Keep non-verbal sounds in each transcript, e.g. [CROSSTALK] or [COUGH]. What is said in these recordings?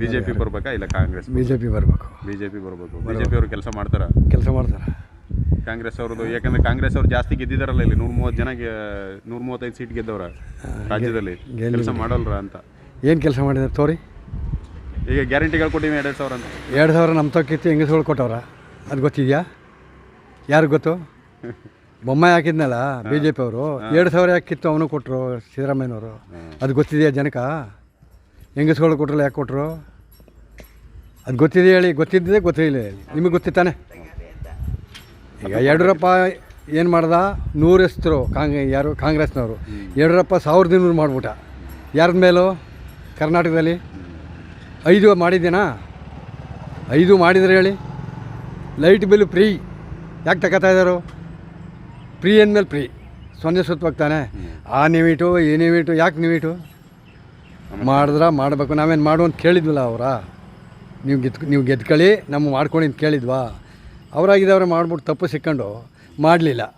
BJP ಬರ್ಬೇಕಾ ಇಲ್ಲ Congress B J P ಬರಬೇಕು. ಬಿಜೆಪಿ ಬರ್ಬೇಕು. ಬಿಜೆಪಿ ಅವರು ಕೆಲಸ ಮಾಡ್ತಾರ? ಕೆಲಸ ಮಾಡ್ತಾರೆ? ಕಾಂಗ್ರೆಸ್ ಅವ್ರದ್ದು ಯಾಕಂದ್ರೆ ಕಾಂಗ್ರೆಸ್ ಅವ್ರು ಜಾಸ್ತಿ ಗೆದ್ದಿದಾರಲ್ಲ ಇಲ್ಲಿ ನೂರ ಮೂವತ್ತು ಜನ ನೂರ ಮೂವತ್ತೈದು ಸೀಟ್ ಗೆದ್ದವ್ರ ರಾಜ್ಯದಲ್ಲಿ. ಕೆಲಸ ಮಾಡಲ್ರ ಅಂತ. ಏನು ಕೆಲಸ ಮಾಡಿದ್ದಾರೆ ತೋರಿ? ಈಗ ಗ್ಯಾರಂಟಿಗಳು ಕೊಟ್ಟಿವಿ ಎರಡು ಸಾವಿರ ಅಂತ. ಎರಡು ಸಾವಿರ ನಮ್ಮ ತಕ್ಕಿತ್ತು ಹೆಂಗಸ್ಗಳು ಕೊಟ್ಟವ್ರ? ಅದು ಗೊತ್ತಿದೆಯಾ? ಯಾರಿಗೆ ಗೊತ್ತು? ಬೊಮ್ಮಾಯಿ ಹಾಕಿದ್ನಲ್ಲ ಬಿ ಜೆ ಪಿ ಅವರು ಎರಡು ಸಾವಿರ ಹಾಕಿತ್ತು ಅವನು ಕೊಟ್ಟರು ಸಿದ್ದರಾಮಯ್ಯನವರು? ಅದು ಗೊತ್ತಿದೆಯಾ ಜನಕ್ಕೆ ಹೆಂಗಸ್ಗಳು ಕೊಟ್ರಲ್ಲ, ಯಾಕೆ ಕೊಟ್ಟರು ಅದು ಗೊತ್ತಿದೆ ಹೇಳಿ, ಗೊತ್ತಿದ್ದೇ ಗೊತ್ತಿಲ್ಲ ಹೇಳಿ. ನಿಮಗೆ ಗೊತ್ತಿತ್ತಾನೆ ಈಗ ಯಡಿಯೂರಪ್ಪ ಏನು ಮಾಡ್ದ? ನೂರು ಹೆಸರು ಕಾಂಗ್, ಯಾರು, ಕಾಂಗ್ರೆಸ್ನವರು. ಯಡಿಯೂರಪ್ಪ ಸಾವಿರದ ಇನ್ನೂರು ಮಾಡಿಬಿಟ್ಟ. ಯಾರದ ಮೇಲೂ? ಕರ್ನಾಟಕದಲ್ಲಿ? ಐದು ಮಾಡಿದ್ದೇನಾ? ಐದು ಮಾಡಿದ್ರೆ ಹೇಳಿ. Light bill free. ಯಾಕೆ ತಗೋತಾ ಇದ್ದಾರೆ ಫ್ರೀ ಅಂದಮೇಲೆ ಫ್ರೀ. ಸೊನ್ನೆ ಸುತ್ತವಾಗ್ತಾನೆ ಆ ನೀವಿಟು ಈ ನೀವಿಟು ಯಾಕೆ ನೀವಿಟು ಮಾಡಿದ್ರ ಮಾಡಬೇಕು. ನಾವೇನು ಮಾಡು ಅಂತ ಕೇಳಿದ್ವಲ್ಲ ಅವರ? ನೀವು ಗೆದ್ ನೀವು ಗೆದ್ಕೊಳ್ಳಿ ನಮ್ಮ ಮಾಡ್ಕೊಳ್ಳಿ ಅಂತ ಕೇಳಿದ್ವಾ? ಅವರಾಗಿದ್ದವ್ರೆ ಮಾಡ್ಬಿಟ್ಟು ತಪ್ಪು ಸಿಕ್ಕೊಂಡು ಮಾಡಲಿಲ್ಲ.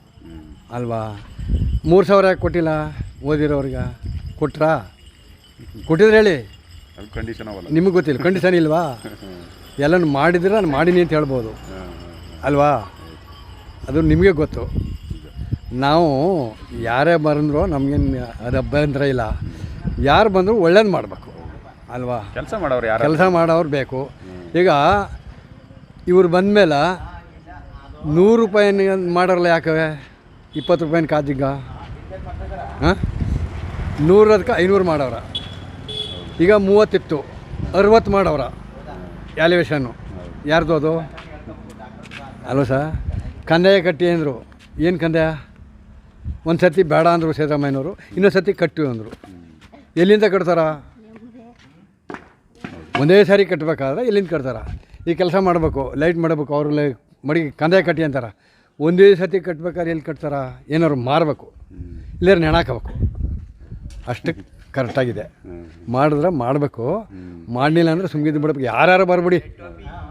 ಅಲ್ವಾ? ಮೂರು ಸಾವಿರ ಯಾಕೆ ಕೊಟ್ಟಿಲ್ಲ ಓದಿರೋರಿಗೆ? ಕೊಟ್ರಾ? ಕೊಟ್ಟಿದ್ರೆ ಹೇಳಿ. ಕಂಡೀಷನ್ ನಿಮಗೆ ಗೊತ್ತಿಲ್ಲ ಕಂಡೀಷನ್ ಇಲ್ವಾ? [LAUGHS] ಎಲ್ಲನೂ ಮಾಡಿದ್ರೆ ನಾನು ಮಾಡೀನಿ ಅಂತ ಹೇಳ್ಬೋದು. ಅಲ್ವಾ? ಅದು ನಿಮಗೆ ಗೊತ್ತು. ನಾವು ಯಾರೇ ಬರಂದ್ರೂ ನಮಗೇನು ಅದು ಅಭ್ಯಂತರ ಇಲ್ಲ. ಯಾರು ಬಂದರೂ ಒಳ್ಳೇದು ಮಾಡಬೇಕು. ಅಲ್ವಾ? ಕೆಲಸ ಮಾಡೋರು ಯಾರು? ಕೆಲಸ ಮಾಡೋರು ಬೇಕು. ಈಗ ಇವ್ರು ಬಂದಮೇಲೆ ನೂರು ರೂಪಾಯಿ ಮಾಡೋರಲ್ಲ ಯಾಕವೆ ಇಪ್ಪತ್ತು ರೂಪಾಯಿನ ಕಾಜಿಗ ಹಾಂ? ನೂರದಕ್ಕೆ ಐನೂರು ಮಾಡೋರ. ಈಗ ಮೂವತ್ತಿತ್ತು ಅರವತ್ತು ಮಾಡೋರ ವ್ಯಾಲ್ಯೂಯೇಷನ್ನು ಯಾರ್ದು ಅದು? ಅಲ್ವ ಸರ್ ಕಂದಾಯ ಕಟ್ಟಿ ಅಂದರು. ಏನು ಕಂದಾಯ? ಒಂದು ಸರ್ತಿ ಬೇಡ ಅಂದರು ಸಿದ್ದರಾಮಯ್ಯನವರು ಇನ್ನೊಂದು ಸರ್ತಿ ಕಟ್ಟಿ ಅಂದರು. ಎಲ್ಲಿಂದ ಕಟ್ತಾರ? ಒಂದೇ ಸಾರಿ ಕಟ್ಟಬೇಕಾದ್ರೆ ಎಲ್ಲಿಂದ ಕಟ್ತಾರ? ಈ ಕೆಲಸ ಮಾಡಬೇಕು, ಲೈಟ್ ಮಾಡಬೇಕು, ಅವ್ರ ಮಡಿ ಕಂದಾಯ ಕಟ್ಟಿ ಅಂತಾರೆ. ಒಂದೇ ಸತಿ ಕಟ್ಬೇಕಾದ್ರೆ ಎಲ್ಲಿ ಕಟ್ತಾರ? ಏನಾದ್ರು ಮಾರಬೇಕು ಇಲ್ಲಾರ ನೆಣಾಕಬೇಕು ಅಷ್ಟು ಕರೆಕ್ಟಾಗಿದೆ ಮಾಡಿದ್ರೆ ಮಾಡಬೇಕು. ಮಾಡಲಿಲ್ಲ ಅಂದರೆ ಸುಮ್ಗಿದ್ದು ಬಿಡ್ಬೇಕು. ಯಾರ್ಯಾರು ಬರ್ಬಿಡಿ.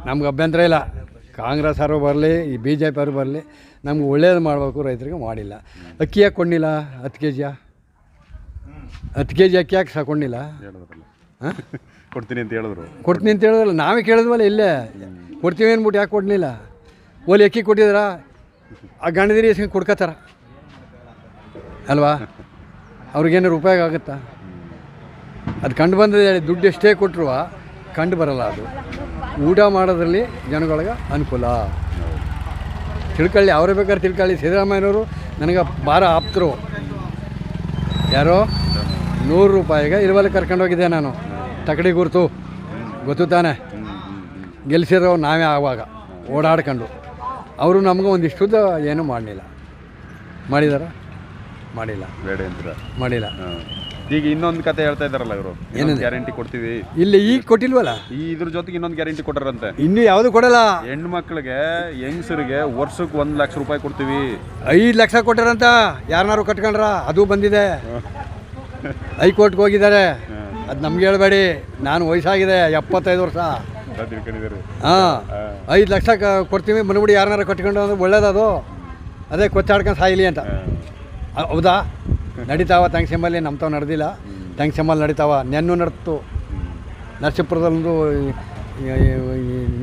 ನಮ್ಗೆ ಅಭ್ಯಂತರ ಇಲ್ಲ. ಕಾಂಗ್ರೆಸ್ ಅವರು ಬರಲಿ, ಈ ಬಿ ಜೆ ಪಿ ಅವರು ಬರಲಿ. ನಮ್ಗೆ ಒಳ್ಳೇದು ಮಾಡಬೇಕು ರೈತರಿಗೆ ಮಾಡಿಲ್ಲ. ಅಕ್ಕಿ ಯಾಕೆ ಕೊಂಡಿಲ್ಲ, ಹತ್ತು ಕೆ ಜಿಯ ಹತ್ತು ಕೆ ಜಿ ಅಕ್ಕಿ ಯಾಕೆ ಸಾಕೊಂಡಿಲ್ಲ. ಹೇಳಿದ್ರಲ್ಲ. ಹಾಂ? [LAUGHS] ಕೊಡ್ತೀನಿ ಅಂತ ಹೇಳಿದ್ರು. ಕೊಡ್ತೀನಿ ಅಂತ ಹೇಳಿದ್ರಲ್ಲ ನಾವೇ ಕೇಳಿದ್ವಲ್ಲ ಇಲ್ಲೇ. ಕೊಡ್ತೀವಿ ಅಂದ್ಬಿಟ್ಟು ಯಾಕೆ ಕೊಡಲಿಲ್ಲ? ಓಲಿ ಅಕ್ಕಿ ಕೊಟ್ಟಿದ್ರ? ಆ ಗಂಡದಿರಿ ಇಸ್ಕೊಂಡು ಕೊಡ್ಕೋತಾರ. ಅಲ್ವಾ? ಅವ್ರಿಗೇನಾರು ಉಪಯೋಗ ಆಗುತ್ತಾ? ಅದು ಕಂಡು ಬಂದಿದೆ ಹೇಳಿ ದುಡ್ಡು ಎಷ್ಟೇ ಕೊಟ್ಟರು ಕಂಡು ಬರಲ್ಲ ಅದು. ಊಟ ಮಾಡೋದ್ರಲ್ಲಿ ಜನಗಳಿಗೆ ಅನುಕೂಲ. ತಿಳ್ಕೊಳ್ಳಿ ಅವರೇ ಬೇಕಾದ್ರೆ ತಿಳ್ಕೊಳ್ಳಿ. ಸಿದ್ದರಾಮಯ್ಯನವರು ನನಗೆ ಭಾರ ಆಪ್ತರು. ಯಾರೋ? ನೂರು ರೂಪಾಯಿಗೆ ಇರುವಲ್ಲಿ ಕರ್ಕೊಂಡೋಗಿದ್ದೆ ನಾನು. ತಕಡಿ ಗುರ್ತು. ಗೊತ್ತು ತಾನೆ? ಗೆಲ್ಸಿರೋ ನಾವೇ ಆವಾಗ ಓಡಾಡ್ಕೊಂಡು. ಅವರು ನಮಗೂ ಒಂದಿಷ್ಟು ಏನು ಮಾಡಲಿಲ್ಲ. ಮಾಡಿದಾರ? ಮಾಡಿಲ್ಲ. ಬೇಡ ಅಂತೀರ? ಮಾಡಿಲ್ಲ. ಈಗ ಇನ್ನೊಂದು ಕತೆ ಹೇಳ್ತಾ ಇದಾರಲ್ಲ ಇವರು. ಗ್ಯಾರಂಟಿ ಕೊಡ್ತೀವಿ. ಇಲ್ಲಿ ಈಗ ಕೊಟ್ಟಿಲ್ವಲ್ಲ? ಈ ಇದ್ರ ಜೊತೆಗೆ ಇನ್ನೊಂದು ಗ್ಯಾರಂಟಿ ಕೊಟ್ಟರಂತೆ. ಇನ್ನು ಯಾವುದು ಕೊಡಲ್ಲ? ಹೆಣ್ಣು ಮಕ್ಕಳಿಗೆ ಹೆಂಗಸರಿಗೆ ವರ್ಷಕ್ಕೆ ಒಂದು ಲಕ್ಷ ರೂಪಾಯಿ ಕೊಡ್ತೀವಿ. ಐದು ಲಕ್ಷ ಕೊಟ್ಟರಂತ ಯಾರನ್ನಾರು ಕಟ್ಕೊಂಡ್ರ? ಅದು ಬಂದಿದೆ. ಹೈಕೋರ್ಟ್ಗೆ ಹೋಗಿದ್ದಾರೆ. ಅದು ನಮ್ಗೆ ಹೇಳ್ಬೇಡಿ. ನಾನು ವಯಸ್ಸಾಗಿದೆ, ಎಪ್ಪತ್ತೈದು ವರ್ಷ. ಹಾಂ, ಐದು ಲಕ್ಷ ಕೊಡ್ತೀವಿ ಮನೆಬಿಡಿ ಯಾರನ್ನಾರು ಕಟ್ಕೊಂಡು ಅಂದ್ರೆ ಒಳ್ಳೇದದು. ಅದೇ ಕೊಚ್ಚಾಡ್ಕೊಂಡು ಸಾಯಿಲಿ ಅಂತ. ಹೌದಾ? ನಡೀತಾವ ತಂಗ್ಸೆಂಬಲ್ಲಿ ನಮ್ಮ ತಾವ ನಡೆದಿಲ್ಲ. ತಂಗ್ಸೆಂಬಲ್ಲಿ ನಡೀತಾವ. ನೆನ್ನು ನಡ್ತು. ನರಸೀಪುರದಲ್ಲೊಂದು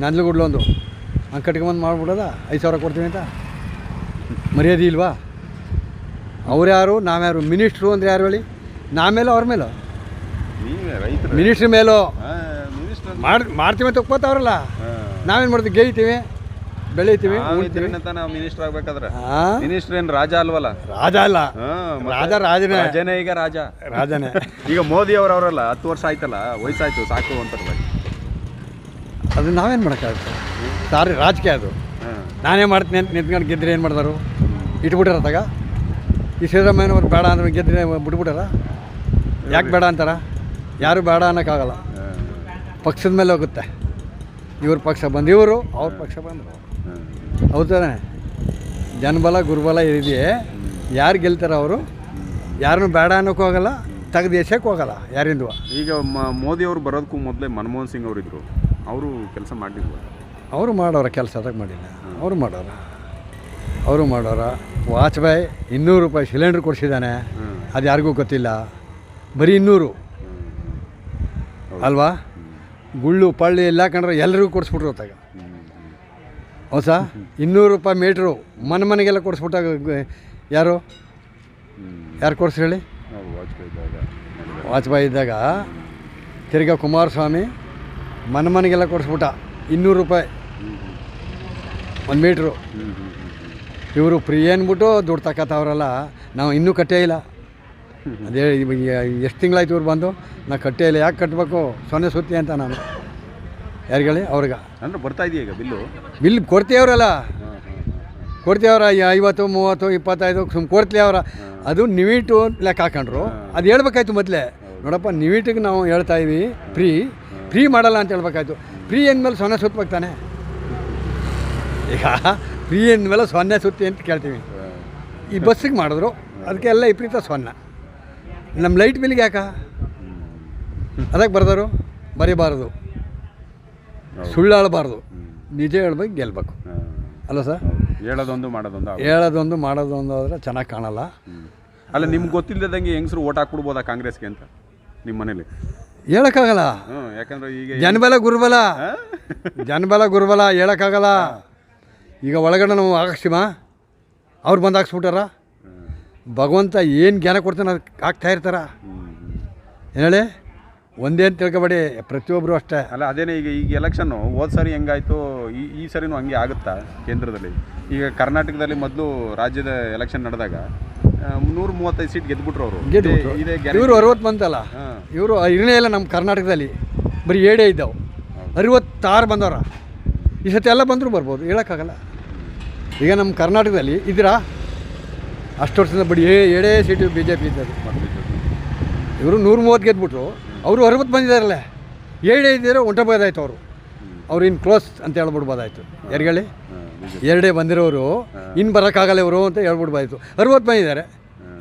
ನಂಜಲಗೂಡ್ಲೊಂದು ಹಂಗೆ ಕಟ್ಕೊಂಬಂದು ಮಾಡ್ಬಿಡೋದ? ಐದು ಸಾವಿರ ಕೊಡ್ತೀವಿ ಅಂತ. ಮರ್ಯಾದೆ ಇಲ್ವಾ? ಅವ್ರು ಯಾರು ನಾವ್ಯಾರು, ಮಿನಿಸ್ಟ್ರು ಅಂದ್ರೆ ಯಾರು ಹೇಳಿ? ನಾಮೇಲೋ ಅವ್ರ ಮೇಲೋ? ನೀವೇ ರೈತರು. ಮಿನಿಸ್ಟ್ರ್ ಮೇಲೋ? ಮಿನಿಸ್ಟರ್ ಮಾಡಿ ಮಾಡ್ತೀವಿ ಅಂತ ಒಪ್ಕೋತಾವ್ರಲ್ಲ ನಾವೇನು ಮಾಡ್ತೀವಿ ಗೇಯ್ತೀವಿ ಬೆಳಿತೀವಿ ಅಂತ ಮಿನಿಸ್ಟರ್ ಆಗ್ಬೇಕಾದ್ರೆ. ಮಿನಿಸ್ಟರ್ ಏನ್ ರಾಜ ಅಲ್ವಲ್ಲ? ರಾಜ ಅಲ್ಲ. ರಾಜ ರಾಜನೇ. ರಾಜನೇ ಈಗ ರಾಜ. ರಾಜನೇ. [LAUGHS] ಈಗ ಮೋದಿ ಅವರವರಲ್ಲ ಅವರಲ್ಲ ಹತ್ತು ವರ್ಷ ಆಯ್ತಲ್ಲ ವಯಸ್ಸಾಯ್ತು ಸಾಕು ಅಂತಾರಲ್ಲ ಅದು ನಾವೇನು ಮಾಡೋಕ್ಕಾಗುತ್ತೆ? ಸಾರಿ ರಾಜಕೀಯ ಅದು. ನಾನೇ ಮಾಡ್ತೀನಿ ಅಂತ ನಿಂತ್ಕೊಂಡು ಗೆದ್ರೆ ಏನು ಮಾಡ್ದಾರು? ಇಟ್ಬಿಟ್ಟಾರ ತಗ ಈ ಸಿದ್ದರಾಮಯ್ಯನವ್ರು ಬೇಡ ಅಂದ್ರೆ ಗೆದ್ರೆ ಬಿಟ್ಬಿಟ್ಟಾರ? ಯಾಕೆ ಬೇಡ ಅಂತಾರ? ಯಾರು ಬೇಡ ಅನ್ನೋಕ್ಕಾಗಲ್ಲ. ಪಕ್ಷದ ಮೇಲೆ ಹೋಗುತ್ತೆ. ಇವ್ರ ಪಕ್ಷ ಬಂದು ಇವರು ಅವ್ರ ಪಕ್ಷ ಬಂದರು. ಹೌದು ತಾನೆ? ಜನಬಲ ಗುರುಬಲ ಇದೆಯೇ. ಯಾರು ಗೆಲ್ತಾರ ಅವರು? ಯಾರನ್ನೂ ಬೇಡ ಅನ್ನೋಕ್ಕೂ ಹೋಗಲ್ಲ ತೆಗೆದು ಎಸಕ್ಕೆ ಹೋಗಲ್ಲ ಯಾರಿಂದು. ಈಗ ಮ- ಮೋದಿ ಅವರು ಬರೋದಕ್ಕೂ ಮೊದಲೇ ಮನಮೋಹನ್ ಸಿಂಗ್ ಅವರಿದ್ದರು ಅವರು ಕೆಲಸ ಮಾಡಿದ್ರು ಅವರು ಮಾಡೋರ ಕೆಲಸ ಅದಕ್ಕೆ ಮಾಡಿಲ್ಲ. ಅವರು ಮಾಡೋರ. ಅವರು ಮಾಡೋರ. ವಾಜಪೇಯಿ ಇನ್ನೂರು ರೂಪಾಯಿ ಸಿಲಿಂಡ್ರ್ ಕೊಡಿಸಿದ್ದಾನೆ. ಅದು ಯಾರಿಗೂ ಗೊತ್ತಿಲ್ಲ. ಬರೀ ಇನ್ನೂರು. ಅಲ್ವಾ? ಗುಳ್ಳು, ಪಳ್ಳಿ ಎಲ್ಲ ಕಂಡ್ರೆ ಎಲ್ಲರಿಗೂ ಕೊಡಿಸ್ಬಿಟ್ರು ಹೊತ್ತಾಗ ಹೌದಾ? ಇನ್ನೂರು ರೂಪಾಯಿ ಮೀಟ್ರು ಮನೆ ಮನೆಗೆಲ್ಲ ಕೊಡಿಸ್ಬಿಟ್ಟಾಗ ಯಾರು? ಯಾರು ಕೊಡ್ಸಿ ಹೇಳಿ? ವಾಜಪೇಯಿ ಇದ್ದಾಗ. ತಿರ್ಗ ಕುಮಾರಸ್ವಾಮಿ ಮನೆ ಮನೆಗೆಲ್ಲ ಕೊಡಿಸ್ಬಿಟ್ಟ. ಇನ್ನೂರು ರೂಪಾಯಿ. ಒಂದು ಮೀಟ್ರು. ಇವರು ಫ್ರೀ ಅಂದ್ಬಿಟ್ಟು ದುಡ್ಡು ನಾವು ಇನ್ನೂ ಕಟ್ಟೇ ಇಲ್ಲ. ಅದೇ ಎಷ್ಟು ತಿಂಗಳಾಯ್ತು ಇವ್ರು ಬಂದು? ನಾ ಕಟ್ಟೇ ಇಲ್ಲ ಯಾಕೆ ಕಟ್ಟಬೇಕು ಸೊನ್ನೆ ಸುತ್ತಿ ಅಂತ ನಾನು. ಯಾರಿಗೆ ಹೇಳಿ? ಅವ್ರಿಗೆ. ಅಂದ್ರೆ ಬರ್ತಾ ಇದೆಯಾ ಈಗ ಬಿಲ್ಲು? ಬಿಲ್ ಕೊಡ್ತೀವ್ರಲ್ಲ ಕೊಡ್ತೀವ್ರ ಐವತ್ತು ಮೂವತ್ತು ಇಪ್ಪತ್ತೈದು ಸುಮ್ಮನೆ ಅವರ? ಅದು ನಿವಿಟು ಲೆಕ್ಕ ಹಾಕೊಂಡ್ರು. ಅದು ಹೇಳ್ಬೇಕಾಯ್ತು ಮೊದಲೇ. ನೋಡಪ್ಪ ನಿವಿಟಿಗೆ ನಾವು ಹೇಳ್ತಾ ಇದ್ವಿ. ಫ್ರೀ. ಫ್ರೀ ಮಾಡಲ್ಲ ಅಂತ ಹೇಳ್ಬೇಕಾಯ್ತು. ಫ್ರೀ ಅಂದಮೇಲೆ ಸೊನ್ನೆ ಸುತ್ತಬೇಕು ತಾನೆ? ಈಗ ಫ್ರೀ ಅಂದಮೇಲೆ ಸೊನ್ನೆ ಸುತ್ತಿ ಅಂತ ಕೇಳ್ತೀವಿ. ಈ ಬಸ್ಸಿಗೆ ಮಾಡಿದ್ರು. ಅದಕ್ಕೆಲ್ಲ ವಿಪರೀತ ಸೊನ್ನೆ. ನಮ್ಮ ಲೈಟ್ ಬಿಲ್ಗೆ ಯಾಕ? ಅದಕ್ಕೆ ಬರ್ದಾರು? ಬರೀಬಾರ್ದು. ಸುಳ್ಳು ಆಳಬಾರ್ದು ನಿಜ ಹೇಳ್ಬೇಕು ಗೆಲ್ಬೇಕು. ಅಲ್ಲ ಸರ್? ಹೇಳೋದೊಂದು ಮಾಡೋದೊಂದು. ಹೇಳೋದೊಂದು ಮಾಡೋದೊಂದು ಆದರೆ ಚೆನ್ನಾಗಿ ಕಾಣಲ್ಲ. ಅಲ್ಲ ನಿಮ್ಗೆ ಗೊತ್ತಿಲ್ಲದಂಗೆ ಹೆಂಗಸರು ಓಟ್ ಹಾಕ್ಬಿಡ್ಬೋದಾ ಕಾಂಗ್ರೆಸ್ಗೆ ಅಂತ ನಿಮ್ಮ ಮನೇಲಿ? ಹೇಳೋಕ್ಕಾಗಲ್ಲ. ಯಾಕಂದ್ರೆ ಈಗ ಜನಬಲ ಗುರುಬಲ. ಜನಬಲ ಗುರುಬಲ ಹೇಳೋಕ್ಕಾಗಲ್ಲ. ಈಗ ಒಳಗಡೆ ನಾವು ಹಾಕ್ಸಿಮ ಅವ್ರು ಬಂದು ಹಾಕ್ಸ್ಬಿಟ್ಟಾರ? ಭಗವಂತ ಏನು ಜ್ಞಾನ ಕೊಡ್ತಾನೆ ಅದಕ್ಕೆ ಹಾಕ್ತಾ ಇರ್ತಾರ? ಏನೇಳಿ ಹೇಳಿ? ಒಂದೇ ಅಂತ ತಿಳ್ಕೊಬೇಡಿ ಪ್ರತಿಯೊಬ್ಬರು ಅಷ್ಟೇ. ಅಲ್ಲ ಅದೇನೇ ಈಗ ಈಗ ಎಲೆಕ್ಷನ್ನು ಹೋದ ಸರಿ ಹೆಂಗಾಯ್ತೋ? ಈ ಈ ಸರಿನೂ ಹಂಗೆ ಆಗುತ್ತಾ ಕೇಂದ್ರದಲ್ಲಿ? ಈಗ ಕರ್ನಾಟಕದಲ್ಲಿ ಮೊದಲು ರಾಜ್ಯದ ಎಲೆಕ್ಷನ್ ನಡೆದಾಗ ನೂರ ಮೂವತ್ತೈದು ಸೀಟ್ ಗೆದ್ಬಿಟ್ರು ಅವರು. ಇವರು ಅರವತ್ತು ಬಂತಲ್ಲ ಇವರು ಇರನೇ ಇಲ್ಲ ನಮ್ಮ ಕರ್ನಾಟಕದಲ್ಲಿ ಬರೀ ಏಡೇ ಇದ್ದವು. ಅರವತ್ತಾರು ಬಂದವ್ರ. ಈ ಸತಿ ಎಲ್ಲ ಬಂದರೂ ಬರ್ಬೋದು ಹೇಳೋಕ್ಕಾಗಲ್ಲ. ಈಗ ನಮ್ಮ ಕರ್ನಾಟಕದಲ್ಲಿ ಇದ್ದೀರಾ ಅಷ್ಟು ವರ್ಷದಿಂದ ಬಡಿ ಏಡೇ ಸೀಟು ಬಿ ಜೆ ಪಿ ಇದ್ದಾರೆ ಇವರು ನೂರು ಮೂವತ್ತು ಗೆದ್ಬಿಟ್ರು. ಅವರು ಅರವತ್ತು ಬಂದಿದ್ದಾರಲ್ಲ ಏಡೇ ಇದ್ದಿರೋ ಹೊಂಟೋಗೋದಾಯ್ತು ಅವರು. ಅವ್ರು ಇನ್ನು ಕ್ಲೋಸ್ ಅಂತ ಹೇಳ್ಬಿಡ್ಬೋದಾಯ್ತು ಯಾರಿಗೇಳಿ ಎರಡೇ ಬಂದಿರೋರು. ಇನ್ನು ಬರೋಕ್ಕಾಗಲ್ಲ ಇವರು ಅಂತ ಹೇಳ್ಬಿಡ್ಬೋದಾಯ್ತು ಅರವತ್ತು ಬಂದಿದ್ದಾರೆ.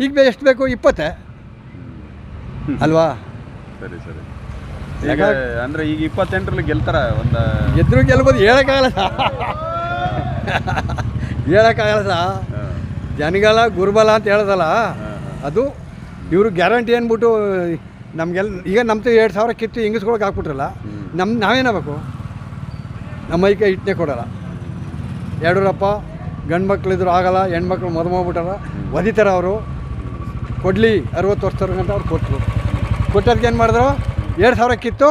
ಈಗ ಬೇ- ಎಷ್ಟು ಬೇಕು? ಇಪ್ಪತ್ತೇ? ಅಲ್ವಾ? ಸರಿ ಸರಿ. ಈಗ ಅಂದ್ರೆ ಈಗ ಇಪ್ಪತ್ತೆಂಟರಲ್ಲಿ ಗೆಲ್ತಾರ ಒಂದು ಗೆದ್ರು ಗೆಲ್ಬೋದು ಹೇಳೋಕ್ಕಾಗಲ್ಲ. ಸಾ ಹೇಳೋಕ್ಕಾಗಲ್ಲ. ಸಾ ಜನಗಳ ಗುರುಬಲ ಅಂತ ಹೇಳ್ದಲ್ಲ ಅದು ಇವರು ಗ್ಯಾರಂಟಿ ಅಂದ್ಬಿಟ್ಟು ನಮಗೆಲ್ಲ ಈಗ ನಮ್ಮದು ಎರಡು ಸಾವಿರ ಕಿತ್ತು ಹೆಂಗಸ್ಕೊಳಕ್ಕೆ ಹಾಕ್ಬಿಟ್ರಲ್ಲ ನಮ್ಮ ನಾವೇನಬೇಕು? ನಮ್ಮ ಐಕ ಇಟ್ಟನೆ ಕೊಡಲ್ಲ. ಯಡಿಯೂರಪ್ಪ ಗಂಡು ಮಕ್ಳಿದ್ರು ಆಗಲ್ಲ ಹೆಣ್ಮಕ್ಳು ಮದುವೆ ಮಾಡ್ಬಿಟ್ಟಾರ ಒದಿತಾರ ಅವರು. ಕೊಡಲಿ ಅರವತ್ತು ಅಂತ ಅವ್ರು ಕೊಟ್ಟರು ಕೊಟ್ಟದಕ್ಕೆ ಏನು ಮಾಡಿದ್ರು? ಎರಡು ಸಾವಿರ ಕಿತ್ತು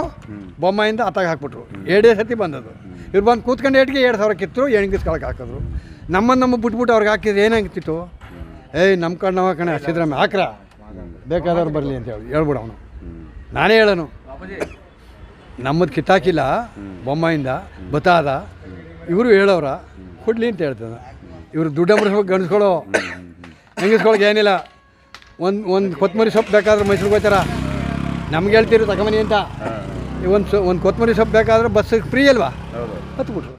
ಬೊಮ್ಮಾಯಿಂದ ಅತ್ತಾಗ ಹಾಕ್ಬಿಟ್ರು. ಎರಡೇ ಸತಿ ಬಂದದ್ದು. ಇವ್ರು ಬಂದು ಕೂತ್ಕೊಂಡು ಏಟಿಗೆ ಎರಡು ಸಾವಿರ ಕಿತ್ತು ಹೆಣ್ಗಿಸ್ಕೊಳಕ್ಕೆ ಹಾಕಿದ್ರು. ನಮ್ಮನ್ನು ನಮ್ಮ ಬಿಟ್ಬಿಟ್ಟು ಅವ್ರಿಗೆ ಹಾಕಿದ್ರೆ ಏನಾಗ್ತಿತ್ತು ಏಯ್ ನಮ್ಮ ಕಣ್ಣವ ಕಣ ಸಿದ್ದರಾಮಯ್ಯ ಹಾಕ್ರ? ಬೇಕಾದವ್ರು ಬರಲಿ ಅಂತ ಹೇಳಿ ಹೇಳ್ಬಿಡು ಅವನು. ನಾನೇ ಹೇಳೋನು. ನಮ್ಮದು ಕಿತ್ತಾಕಿಲ್ಲ ಬೊಮ್ಮಾಯಿಂದ ಬತಾದ ಇವರು ಹೇಳೋರ ಕೊಡ್ಲಿ ಅಂತ ಹೇಳ್ತಾನೆ ಇವರು ದುಡ್ಡು ಅಂಬರಿಸ್ಬೇಕು ಗಣಿಸ್ಕೊಳ್ಳೋ ಹೆಂಗಸ್ಕೊಳಕ್ಕೆ ಏನಿಲ್ಲ. ಒಂದು ಒಂದು ಕೊತ್ತಂಬರಿ ಸೊಪ್ಪು ಬೇಕಾದ್ರೆ ಮೈಸೂರಿಗೆ ಹೋಗ್ತಾರ. ನಮ್ಗೆ ಹೇಳ್ತೀರಿ ತಗೊಂಬನಿ ಅಂತ. ಒಂದು ಸೊ ಒಂದು ಕೊತ್ತಂಬರಿ ಸೊಪ್ಪು ಬೇಕಾದ್ರೆ ಬಸ್ಸಿಗೆ ಫ್ರೀ ಅಲ್ವಾ? ಹತ್ಬಿಟ್ರು.